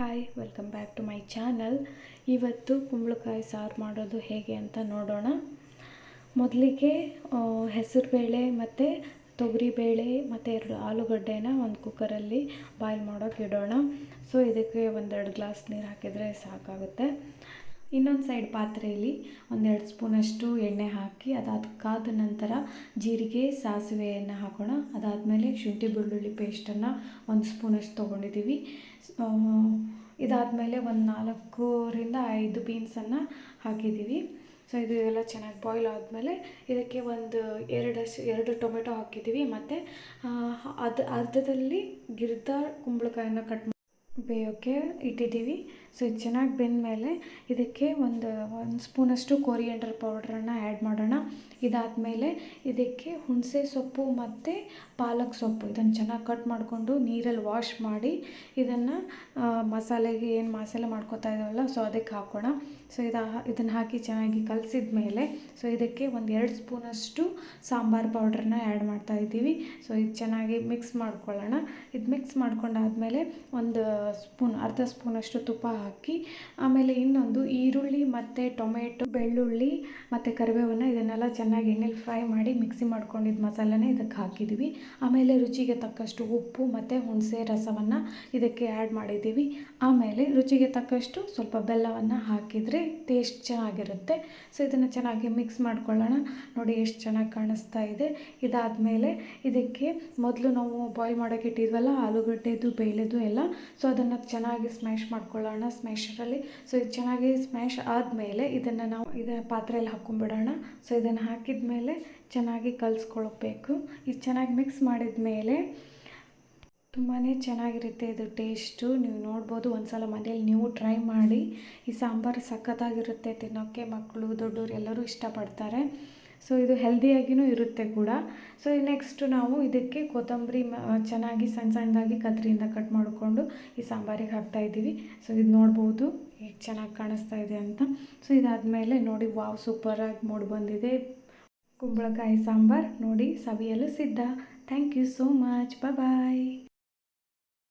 Hi welcome back to my channel ಇವತ್ತು ಕುಂಬಳಕಾಯಿ ಸಾರು ಮಾಡೋದು ಹೇಗೆ ಅಂತ ನೋಡೋಣ. ಮೊದಲಿಗೆ ಹೆಸರುಬೇಳೆ ಮತ್ತು ತೊಗರಿಬೇಳೆ ಮತ್ತು ಎರಡು ಆಲೂಗಡ್ಡೆನ ಒಂದು ಕುಕ್ಕರಲ್ಲಿ ಬಾಯ್ಲ್ ಮಾಡೋಕೆ ಇಡೋಣ. ಸೊ ಇದಕ್ಕೆ ಒಂದೆರಡು ಗ್ಲಾಸ್ ನೀರು ಹಾಕಿದರೆ ಸಾಕಾಗುತ್ತೆ. ಇನ್ನೊಂದು ಸೈಡ್ ಪಾತ್ರೆಯಲ್ಲಿ ಒಂದೆರಡು ಸ್ಪೂನಷ್ಟು ಎಣ್ಣೆ ಹಾಕಿ, ಅದಾದ ಕಾದ ನಂತರ ಜೀರಿಗೆ, ಸಾಸಿವೆಯನ್ನು ಹಾಕೋಣ. ಅದಾದಮೇಲೆ ಶುಂಠಿ ಬೆಳ್ಳುಳ್ಳಿ ಪೇಸ್ಟನ್ನು ಒಂದು ಸ್ಪೂನಷ್ಟು ತೊಗೊಂಡಿದ್ದೀವಿ ಇದಾದಮೇಲೆ ಒಂದು ನಾಲ್ಕರಿಂದ ಐದು ಬೀನ್ಸನ್ನು ಹಾಕಿದ್ದೀವಿ ಸೊ ಇದು ಎಲ್ಲ ಚೆನ್ನಾಗಿ ಬಾಯ್ಲ್ ಆದಮೇಲೆ ಇದಕ್ಕೆ ಒಂದು ಎರಡಷ್ಟು ಎರಡು ಟೊಮೆಟೊ ಹಾಕಿದ್ದೀವಿ ಮತ್ತು ಅದು, ಅರ್ಧದಲ್ಲಿ ಗಿರ್ದ ಕುಂಬಳಕಾಯನ್ನು ಕಟ್ ಬೇಯೋಕ್ಕೆ ಇಟ್ಟಿದ್ದೀವಿ. ಸೊ ಇದು ಚೆನ್ನಾಗಿ ಬೆಂದ ಮೇಲೆ ಇದಕ್ಕೆ ಒಂದು ಒಂದು ಸ್ಪೂನಷ್ಟು ಕೋರಿಯಂಡರ್ ಪೌಡ್ರನ್ನು ಆ್ಯಡ್ ಮಾಡೋಣ. ಇದಾದಮೇಲೆ ಇದಕ್ಕೆ ಹುಣಸೆ ಸೊಪ್ಪು ಮತ್ತು ಪಾಲಕ್ ಸೊಪ್ಪು. ಇದನ್ನು ಚೆನ್ನಾಗಿ ಕಟ್ ಮಾಡಿಕೊಂಡು ನೀರಲ್ಲಿ ವಾಶ್ ಮಾಡಿ ಇದನ್ನು ಮಸಾಲೆಗೆ ಏನು ಮಸಾಲೆ ಮಾಡ್ಕೊತಾ ಇದ್ದಾವಲ್ಲ ಸೊ ಅದಕ್ಕೆ ಹಾಕೋಣ. ಸೊ ಇದು, ಇದನ್ನು ಹಾಕಿ ಚೆನ್ನಾಗಿ ಕಲಸಿದ ಮೇಲೆ ಸೊ ಇದಕ್ಕೆ ಒಂದು ಎರಡು ಸ್ಪೂನಷ್ಟು ಸಾಂಬಾರು ಪೌಡ್ರನ್ನ ಆ್ಯಡ್ ಮಾಡ್ತಾ ಇದ್ದೀವಿ. ಸೊ ಇದು ಚೆನ್ನಾಗಿ ಮಿಕ್ಸ್ ಮಾಡ್ಕೊಳ್ಳೋಣ. ಇದು ಮಿಕ್ಸ್ ಮಾಡ್ಕೊಂಡಾದಮೇಲೆ ಒಂದು ಸ್ಪೂನ್, ಅರ್ಧ ಸ್ಪೂನಷ್ಟು ತುಪ್ಪ ಹಾಕಿ, ಆಮೇಲೆ ಇನ್ನೊಂದು ಈರುಳ್ಳಿ ಮತ್ತು ಟೊಮೆಟೊ, ಬೆಳ್ಳುಳ್ಳಿ ಮತ್ತು ಕರಿಬೇವನ್ನು ಇದನ್ನೆಲ್ಲ ಚೆನ್ನಾಗಿ ಎಣ್ಣೆಲಿ ಫ್ರೈ ಮಾಡಿ ಮಿಕ್ಸಿ ಮಾಡ್ಕೊಂಡಿದ್ದ ಮಸಾಲೆನ ಇದಕ್ಕೆ ಹಾಕಿದ್ದೀವಿ. ಆಮೇಲೆ ರುಚಿಗೆ ತಕ್ಕಷ್ಟು ಉಪ್ಪು ಮತ್ತು ಹುಣಸೆ ರಸವನ್ನು ಇದಕ್ಕೆ ಆ್ಯಡ್ ಮಾಡಿದ್ದೀವಿ. ಆಮೇಲೆ ರುಚಿಗೆ ತಕ್ಕಷ್ಟು ಸ್ವಲ್ಪ ಬೆಲ್ಲವನ್ನು ಹಾಕಿದರೆ ಟೇಸ್ಟ್ ಚೆನ್ನಾಗಿರುತ್ತೆ. ಸೊ ಇದನ್ನು ಚೆನ್ನಾಗಿ ಮಿಕ್ಸ್ ಮಾಡ್ಕೊಳ್ಳೋಣ. ನೋಡಿ ಎಷ್ಟು ಚೆನ್ನಾಗಿ ಕಾಣಿಸ್ತಾ ಇದೆ. ಇದಾದಮೇಲೆ ಇದಕ್ಕೆ ಮೊದಲು ನಾವು ಬಾಯ್ಲ್ ಮಾಡೋಕೆ ಇಟ್ಟಿದ್ವಲ್ಲ, ಆಲೂಗಡ್ಡೆದು, ಬೇಳೆದು ಎಲ್ಲ. ಸೊ ಅದನ್ನು ಚೆನ್ನಾಗಿ ಸ್ಮ್ಯಾಶ್ ಮಾಡ್ಕೊಳ್ಳೋಣ ಸ್ಮ್ಯಾಶರಲ್ಲಿ ಸೊ ಇದು ಚೆನ್ನಾಗಿ ಸ್ಮ್ಯಾಶ್ ಆದಮೇಲೆ ಇದನ್ನು ನಾವು ಇದನ್ನು ಪಾತ್ರೆಯಲ್ಲಿ ಹಾಕ್ಕೊಂಡ್ಬಿಡೋಣ ಸೊ ಇದನ್ನು ಹಾಕಿದ ಮೇಲೆ ಚೆನ್ನಾಗಿ ಕಲಿಸ್ಕೊಳ್ಬೇಕು. ಇದು ಚೆನ್ನಾಗಿ ಮಿಕ್ಸ್ ಮಾಡಿದ ಮೇಲೆ ತುಂಬಾ ಚೆನ್ನಾಗಿರುತ್ತೆ ಇದು ಟೇಸ್ಟು ನೀವು ನೋಡ್ಬೋದು ಒಂದು ಸಲ ಮನೇಲಿ ನೀವು ಟ್ರೈ ಮಾಡಿ. ಈ ಸಾಂಬಾರು ಸಖತ್ತಾಗಿರುತ್ತೆ ತಿನ್ನೋಕ್ಕೆ ಮಕ್ಕಳು ದೊಡ್ಡವರು ಎಲ್ಲರೂ ಇಷ್ಟಪಡ್ತಾರೆ. ಸೊ ಇದು ಹೆಲ್ದಿಯಾಗಿಯೂ ಇರುತ್ತೆ ಕೂಡ. ಸೊ ನೆಕ್ಸ್ಟು ನಾವು ಇದಕ್ಕೆ ಕೊತ್ತಂಬರಿ ಚೆನ್ನಾಗಿ ಸಣ್ಣ ಸಣ್ಣದಾಗಿ ಕತ್ರಿಯಿಂದ ಕಟ್ ಮಾಡಿಕೊಂಡು ಈ ಸಾಂಬಾರಿಗೆ ಹಾಕ್ತಾಯಿದ್ದೀವಿ ಸೊ ಇದು ನೋಡ್ಬೋದು ಹೇಗೆ ಚೆನ್ನಾಗಿ ಕಾಣಿಸ್ತಾ ಇದೆ ಅಂತ. ಸೊ ಇದಾದಮೇಲೆ ನೋಡಿ, ವಾವ್ ಸೂಪರಾಗಿ ಮೂಡಿ ಬಂದಿದೆ. ಕುಂಬಳಕಾಯಿ ಸಾಂಬಾರು ನೋಡಿ ಸವಿಯಲು ಸಿದ್ಧ. Thank you so much bye